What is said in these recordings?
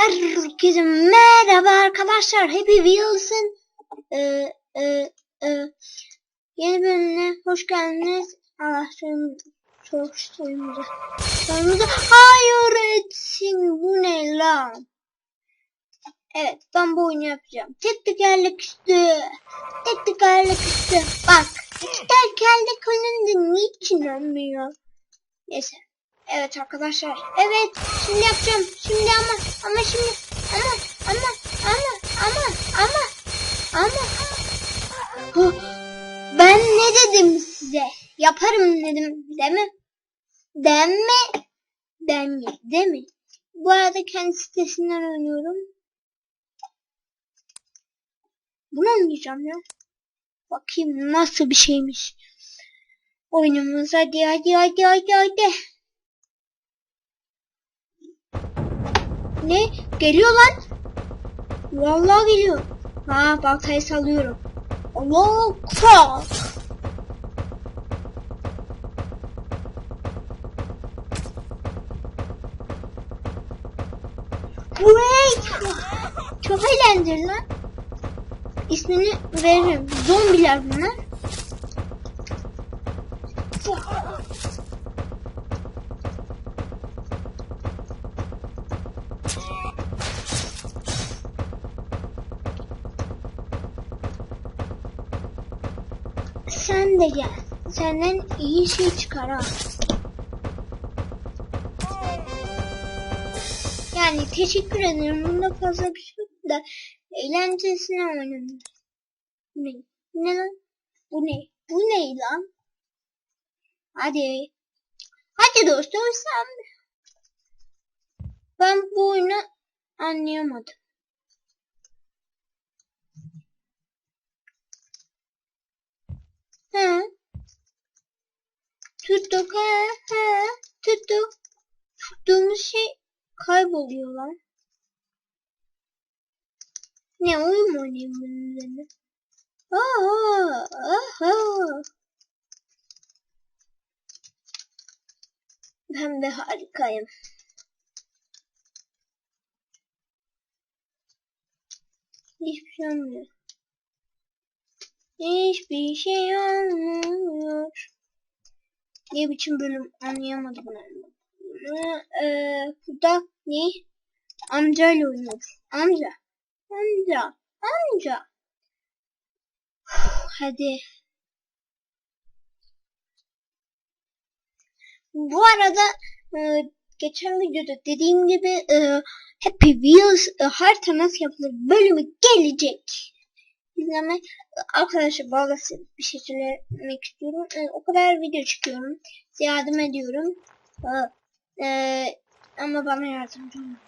Herkese merhaba arkadaşlar. Happy Wheels'ın e, e, e, yeni bölümüne hoş geldiniz. Allah çok soyumuza, soyumuza hayır etsin. Bu ne lan? Evet ben bu oyunu yapacağım. Tek tekerlek üstü. Tek tekerlek üstü. Bak. İki tekerlek önünde niçin olmuyor? Neyse. Evet arkadaşlar. Evet. Şimdi yapacağım. Şimdi ama. Ama şimdi. Ama. Ama. Ama. Ama. Ama. Ama. Ben ne dedim size? Yaparım dedim. Değil mi? Değil mi? Değil mi? Değil mi? Bu arada kendi sitesinden oynuyorum. Bunu oynayacağım ya. Bakayım nasıl bir şeymiş. Oyunumuz hadi hadi hadi hadi hadi. Ne? Geliyor lan. Vallahi geliyor. Ha baltayı sallıyorum. Allah kral. Wait. Çok eğlenceli lan. İsmini veririm. Zombiler bunlar. Gel. Senden iyi şey çıkar ha. Yani teşekkür ederim. Bunda fazla bir şey yok da eğlencesine oynanır. Ne? Ne lan? Bu ne? Bu ne lan? Hadi. Hadi dostum sen. Ben bu oyunu anlayamadım. He. Tuttuk he he. Tuttuk. Tuttuğumuz şey kayboluyor lan. Ne oyun mu oynayayım bunun üzerine? Aha, aha. Ben de harikayım. Hiçbir şey olmuyor. Hiçbir şey olmuyor. Ne biçim bölüm anlayamadım ben. Ee, burada ne? Amcayla oynuyoruz. Amca. Amca. Amca. Hadi. Bu arada e, geçen videoda dediğim gibi e, Happy Wheels e, harita nasıl yapılır bölümü gelecek. İzleme arkadaşlar bağlası bir şey söylemek istiyorum. E, o kadar video çıkıyorum. Size yardım ediyorum. E, e, ama bana yardımcı olun.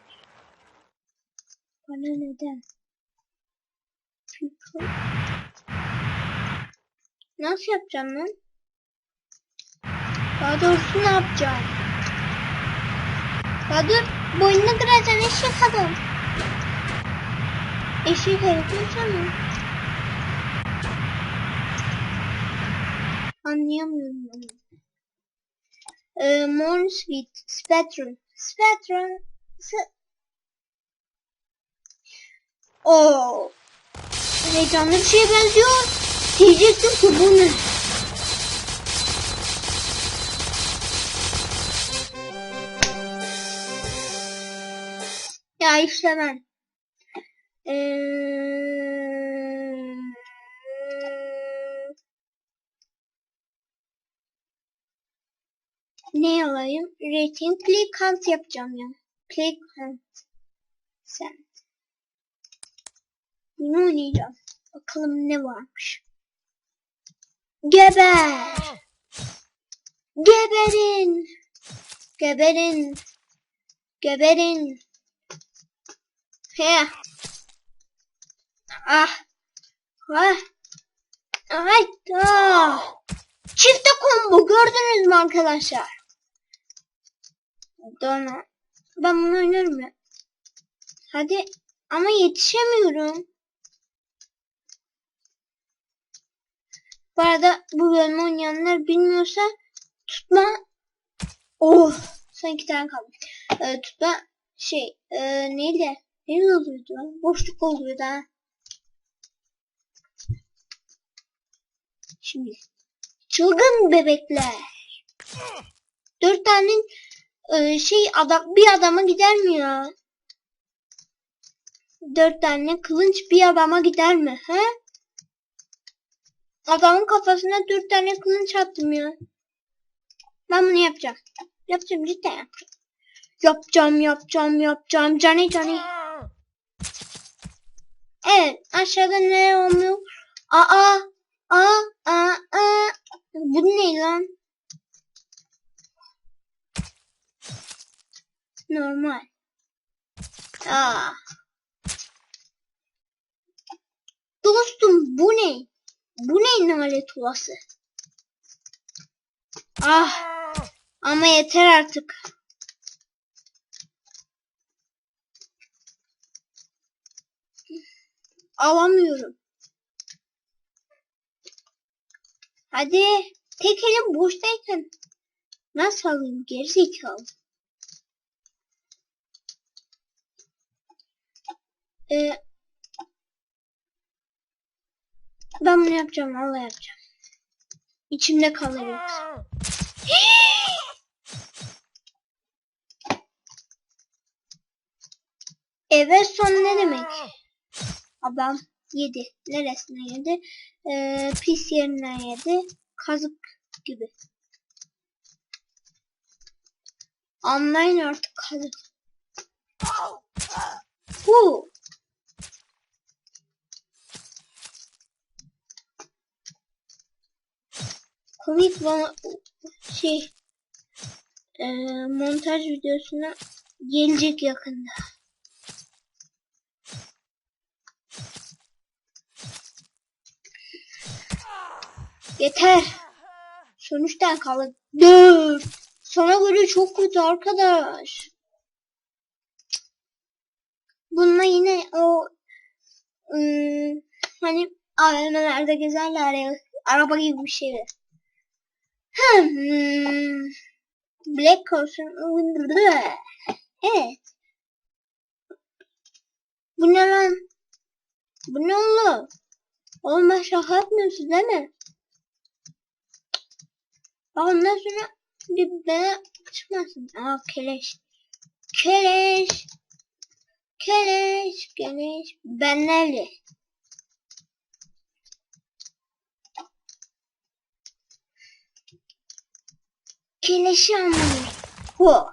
Bana neden? Nasıl yapacağım lan? Daha doğrusu ne yapacağım? Ya dur, boynunu kıracaksın eşek adam. Eşek herif mı? Anlayamıyorum. Ee, Mornsweet, Spectrum. Spectrum. S Oo. Heyecanlı bir şeye benziyor. Diyecektim ki bu ne? Ya işte ben. Ee... Ne alayım? Rating click hunt yapacağım ya. Click hunt. Sen. Bunu oynayacağım. Bakalım ne varmış. Geber! Geberin! Geberin! Geberin! He! Ah! Ah! Ay! Ah! Çifte combo gördünüz mü arkadaşlar? Dona. Ben bunu oynarım ya. Hadi ama yetişemiyorum. Bu arada bu bölümü oynayanlar bilmiyorsa tutma oh son iki tane kaldı. Ee, tutma şey e, neydi? Ne oluyordu? Boşluk oluyordu ha. Şimdi çılgın bebekler. Dört tane e, şey adam bir adama gider mi ya? Dört tane kılınç bir adama gider mi? He? Adamın kafasına dört tane kılınç attım ya. Ben bunu yapacağım. Yapacağım cidden yapacağım. Yapacağım yapacağım yapacağım. Cani cani. Evet aşağıda ne olmuyor? Aa aa aa aa. Bu ne lan? Normal. Aa. Dostum bu ne? Bu ne nalet olası? Ah ama yeter artık. Alamıyorum. Hadi tek elim boştayken nasıl alayım gerizekalı? Ee, ben bunu yapacağım, valla yapacağım. İçimde kalır yoksa. Eve son ne demek? Adam yedi. Neresine yedi? Ee, pis yerinden yedi. Kazık gibi. Anlayın artık kazık. Hu. Komik bana şey e, montaj videosuna gelecek yakında. Yeter. Sonuçtan kaldı. Dört. Sana göre çok kötü arkadaş. Bununla yine o ım, hani AVM'lerde gezerler ya araba gibi bir şey. Hmm. Black Ocean. Evet. Bu ne lan? Bu ne? Oğlum ben şaka değil mi? Ondan sonra bir bana çıkmasın. Aa keleş. Keleş. Keleş. Keleş. Ben nerede? Keleşi anladım. Ho.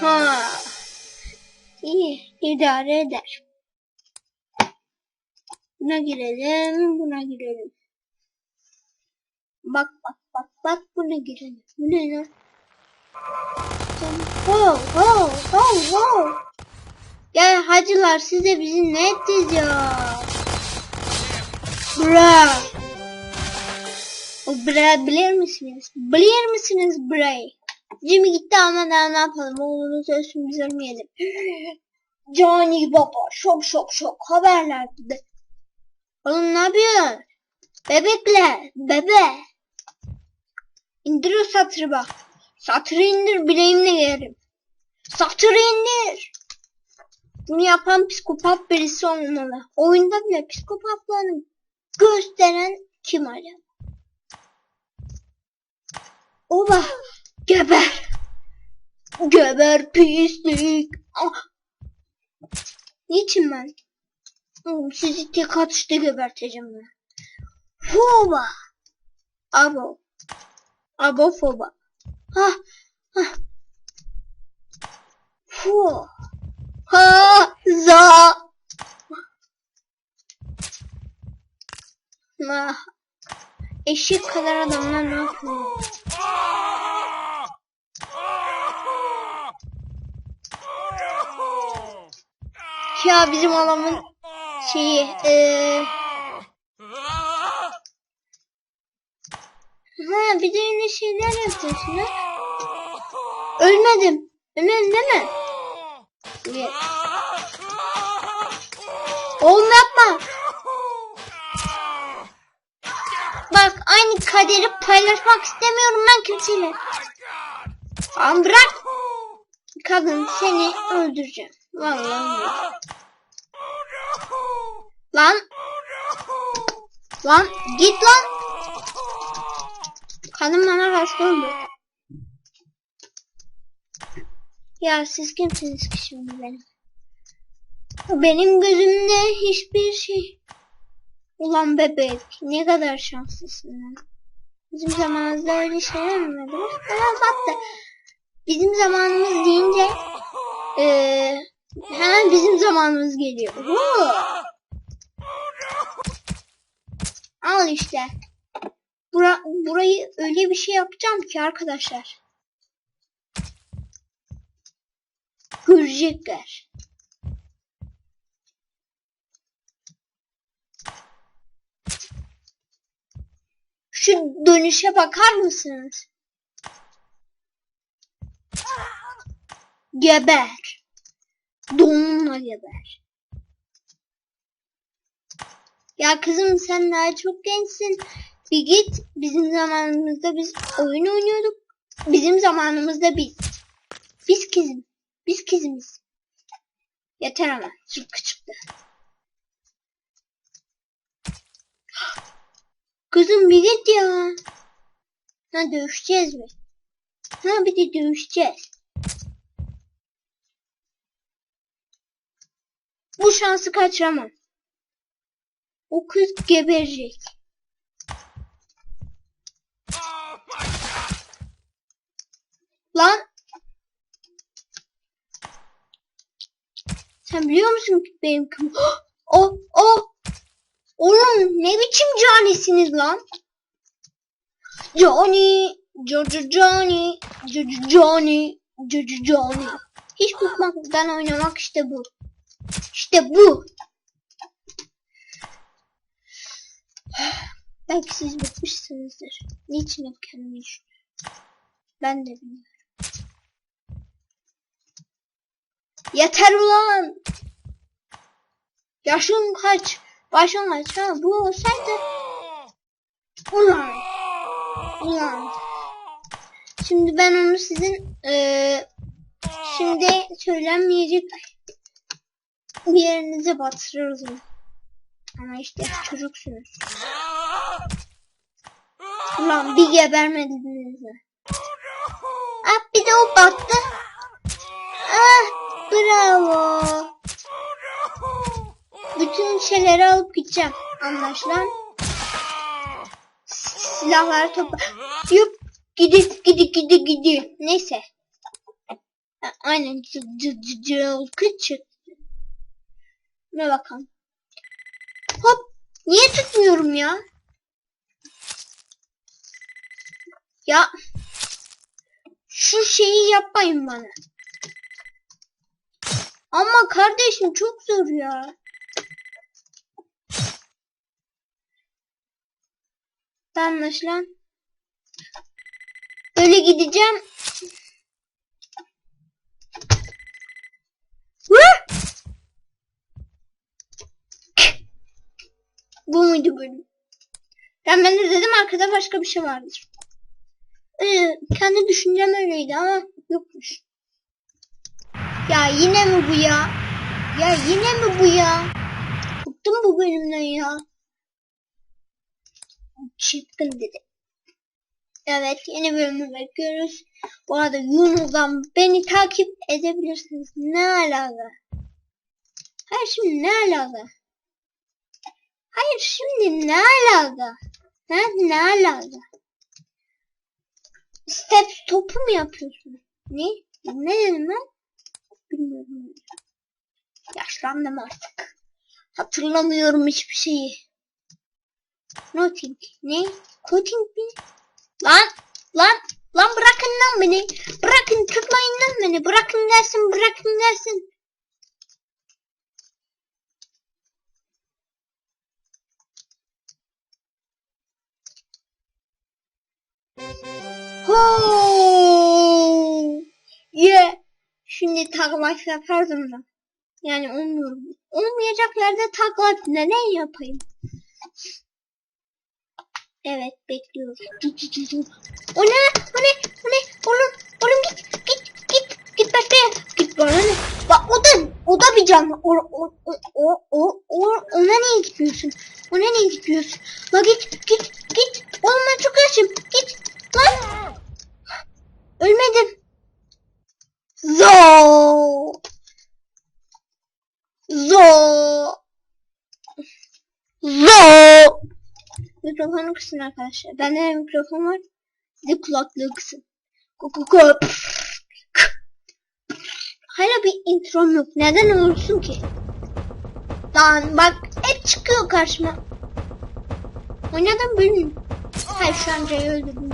Ha. İyi, idare eder. Buna girelim, buna girelim. Bak bak bak bak buna girelim. Bu ne lan? Ho ho ho ho. Ya hacılar siz de bizi ne ettiniz ya? Bra. O bra bilir misiniz? Bilir misiniz bra'yı? Jimmy gitti ama daha ne yapalım? Oğlunu sözümüzü üzülmeyelim. Johnny Baba şok şok şok haberler dedi. Oğlum ne yapıyorsun? Bebekle bebe. İndir o satırı bak. Satırı indir bileğimle yerim. Satırı indir. Bunu yapan psikopat birisi olmalı. Oyunda bile psikopatlığını gösteren kim acaba? Oba geber. Geber pislik. Ah. Niçin ben? Oğlum sizi tek atışta geberteceğim ben. Foba. Abo. Abo foba. Ha. Ha. Fu. Ha. Za. Ah. Eşek kadar adamlar ne yapıyor? Ya bizim adamın şeyi eee Ha bir de yine şeyler yapıyorsun ha. Ölmedim. Ölmedim değil mi? Evet. Oğlum yapma. Bak aynı kaderi paylaşmak istemiyorum ben kimseyle. Tamam bırak. Kadın seni öldüreceğim. Vallahi. Lan. Lan git lan. Kadın bana hasta oldu. Ya siz kimsiniz ki şimdi benim? Benim gözümde hiçbir şey. Ulan bebek ne kadar şanslısın lan. Bizim zamanımızda öyle şeyler var? Biraz hatta bizim zamanımız deyince eee hemen bizim zamanımız geliyor. Huu. Al işte. Bura, burayı öyle bir şey yapacağım ki arkadaşlar. Görecekler. Şu dönüşe bakar mısınız? Geber. Donunla geber. Ya kızım sen daha çok gençsin. Bir git. Bizim zamanımızda biz oyun oynuyorduk. Bizim zamanımızda biz. Biz kızım. Biz kızımız. Yeter ama. Çıktı çıktı. Kızım bir git ya. Ha dövüşeceğiz mi? Ha bir de dövüşeceğiz. Bu şansı kaçıramam. O kız geberecek. Lan. Sen biliyor musun benim kim? O o. Oğlum ne biçim canisiniz lan? Johnny, Jojo Johnny, Jojo Johnny, Jojo Johnny. Hiç bıkmadan oynamak işte bu. İşte bu. Belki siz bıkmışsınızdır. Niçin hep kendimi düşünüyorum? Ben de bilmiyorum. Yeter ulan! Yaşın kaç? Başın kaç? Ha bu olsaydı... Ulan! Ulan! Şimdi ben onu sizin eee şimdi söylenmeyecek bir yerinize batırırım. Ama işte çocuksunuz. Ulan bir gebermediniz mi? Ah bir de o battı. Ah bravo. Bütün şeyleri alıp gideceğim. Anlaşılan. Silahları topla. Yup. Gidi gidi gidi gidi. Neyse. Aynen. Çıktı. Ne bakalım. Hop. Niye tutmuyorum ya? Ya. Şu şeyi yapmayın bana. Ama kardeşim çok zor ya. Anlaşılan. Böyle gideceğim. Bu muydu bölüm? Ben, ben de dedim arkada başka bir şey vardır. Ee, kendi düşüncem öyleydi ama yokmuş. Ya yine mi bu ya? Ya yine mi bu ya? Bıktım bu bölümden ya. Çıktım dedi. Evet yeni bölümü bekliyoruz. Bu arada Yunus'dan beni takip edebilirsiniz. Ne alaka? Hayır şimdi ne alaka? Hayır şimdi ne alaka? Ha ne alaka? Step topu mu yapıyorsun? Ne? Ne dedim? Bilmiyorum. Yaşlandım artık. Hatırlamıyorum hiçbir şeyi. Noting. Ne? Coding mi? Lan! Lan! Lan bırakın lan beni. Bırakın tutmayın lan beni. Bırakın gelsin bırakın gelsin. Ho! Yeah! Şimdi life yapardım da. Yani olmuyor. Olmayacak yerde life neden yapayım? Evet bekliyoruz. O ne? O ne? O ne? Oğlum, oğlum git, git, git, git başka Git bana ne? Bak o da, o da bir canlı. O, o, o, o, o, o, ona niye gitmiyorsun? Ona niye gitmiyorsun? La git, git, git. Oğlum ben çok açım. Git. Lan. Ölmedim. Zo. Zo. Zo. Mikrofonu kısın arkadaşlar. Bende de mikrofon var. Size kulaklığı kısın. Kukuku. Hala bir introm yok. Neden olsun ki? Lan bak hep çıkıyor karşıma. Oynadım bölüm. Hayır şu an Jay'ı öldürdüm.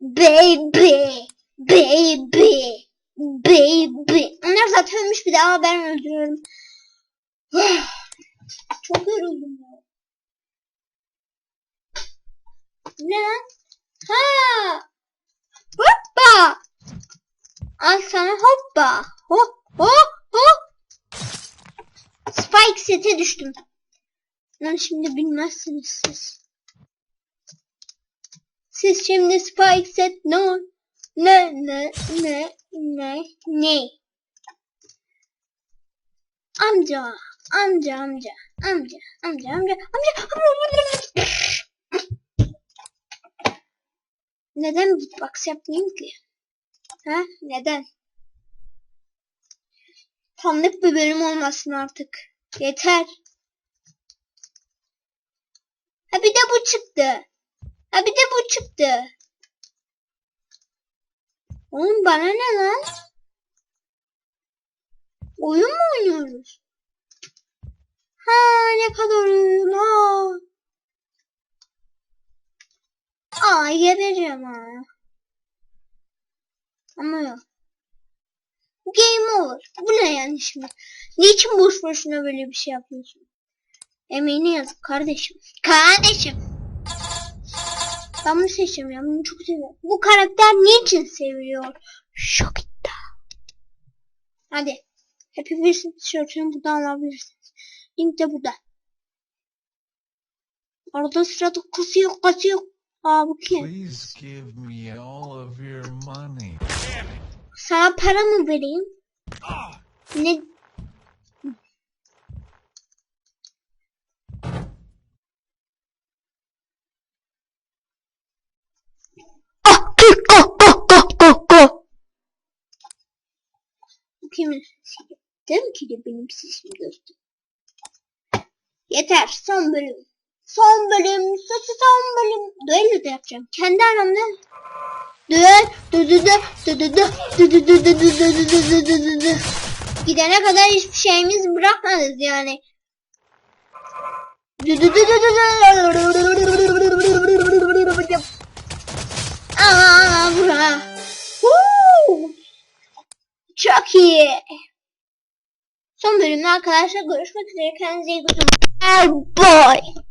Baby. Baby. Baby. Onlar zaten ölmüş bir daha ben öldürüyorum. Çok yoruldum ya. Ne? Ha! Hoppa! Al sana hoppa. Ho ho ho. Spike sete düştüm. Lan şimdi bilmezsiniz siz. Siz şimdi Spike set no. Ne ne ne ne ne. Amca, amca, amca, amca, amca, amca, amca, amca. Neden beatbox yapmayayım ki? Ha? Neden? Tanıdık bir bölüm olmasın artık. Yeter. Ha bir de bu çıktı. Ha bir de bu çıktı. Oğlum bana ne lan? Oyun mu oynuyoruz? Ha ne kadar oyun ha. Aa gebereceğim ha. Ama yok. Game over. Bu ne yani şimdi? Niçin boş boşuna böyle bir şey yapıyorsun? Emeğine yazık kardeşim. Kardeşim. Ben bunu ya. Bunu çok seviyorum. Bu karakter niçin seviyor? Şok iddia. Hadi. Happy Wilson tişörtünü buradan alabilirsiniz. Link de burada. Arada sırada kasıyor kasıyor. Aa bu kim? Please give me all of your money. Sana para mı vereyim? Ne? Ah, ki, ah, ah, ah, ah, ah. Bu kimin sesi? Değil ki de benim sesim dostum. Yeter son bölüm. Son bölüm, sesi son bölüm. Düello da yapacağım. Kendi aramda Düel, dü dü dü dü dü dü dü dü dü dü dü dü dü dü dü dü dü dü. Gidene kadar hiçbir şeyimiz bırakmadınız yani. Dü dü dü dü dü dü. Aa. Huu. Çok iyi. Son bölümde arkadaşlar görüşmek üzere. Kendinize iyi bakın. Bye bye.